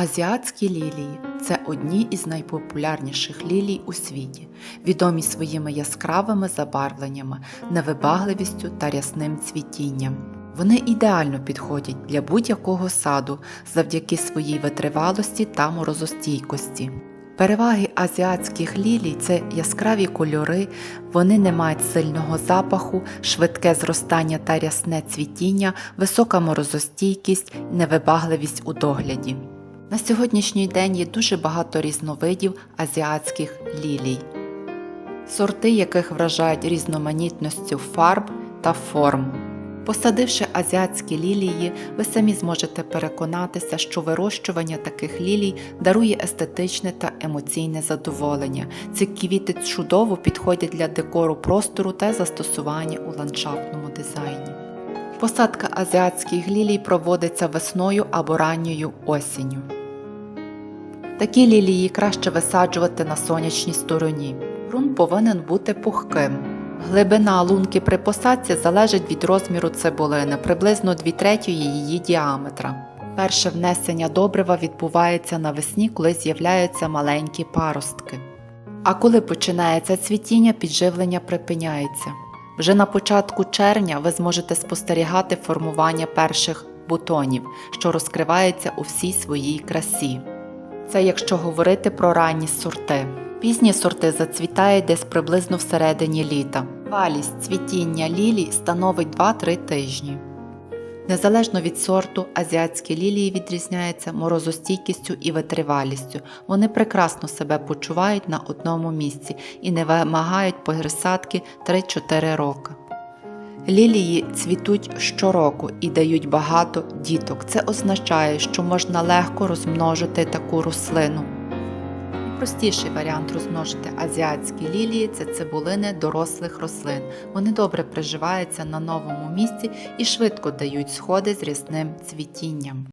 Азіатські лілії це одні із найпопулярніших лілій у світі, відомі своїми яскравими забарвленнями, невибагливістю та рясним цвітінням. Вони ідеально підходять для будь-якого саду завдяки своїй витривалості та морозостійкості. Переваги азіатських лілій це яскраві кольори, вони не мають сильного запаху, швидке зростання та рясне цвітіння, висока морозостійкість, невибагливість у догляді. На сьогоднішній день є дуже багато різновидів азіатських лілій, сорти яких вражають різноманітністю фарб та форм. Посадивши азіатські лілії, ви самі зможете переконатися, що вирощування таких лілій дарує естетичне та емоційне задоволення. Ці квіти чудово підходять для декору простору та застосування у ландшафтному дизайні. Посадка азіатських лілій проводиться весною або ранньою осінню. Такі лілії краще висаджувати на сонячній стороні. Ґрунт повинен бути пухким. Глибина лунки при посадці залежить від розміру цибулини, приблизно 2 третьої її діаметра. Перше внесення добрива відбувається навесні, коли з'являються маленькі паростки. А коли починається цвітіння, підживлення припиняється. Вже на початку червня ви зможете спостерігати формування перших бутонів, що розкриваються у всій своїй красі. Це якщо говорити про ранні сорти. Пізні сорти зацвітають десь приблизно всередині літа. Валість цвітіння лілій становить 2-3 тижні. Незалежно від сорту, азіатські лілії відрізняються морозостійкістю і витривалістю. Вони прекрасно себе почувають на одному місці і не вимагають пересадки 3-4 роки. Лілії цвітуть щороку і дають багато діток. Це означає, що можна легко розмножити таку рослину. Простіший варіант розмножити азіатські лілії це цибулини дорослих рослин. Вони добре приживаються на новому місці і швидко дають сходи з рясним цвітінням.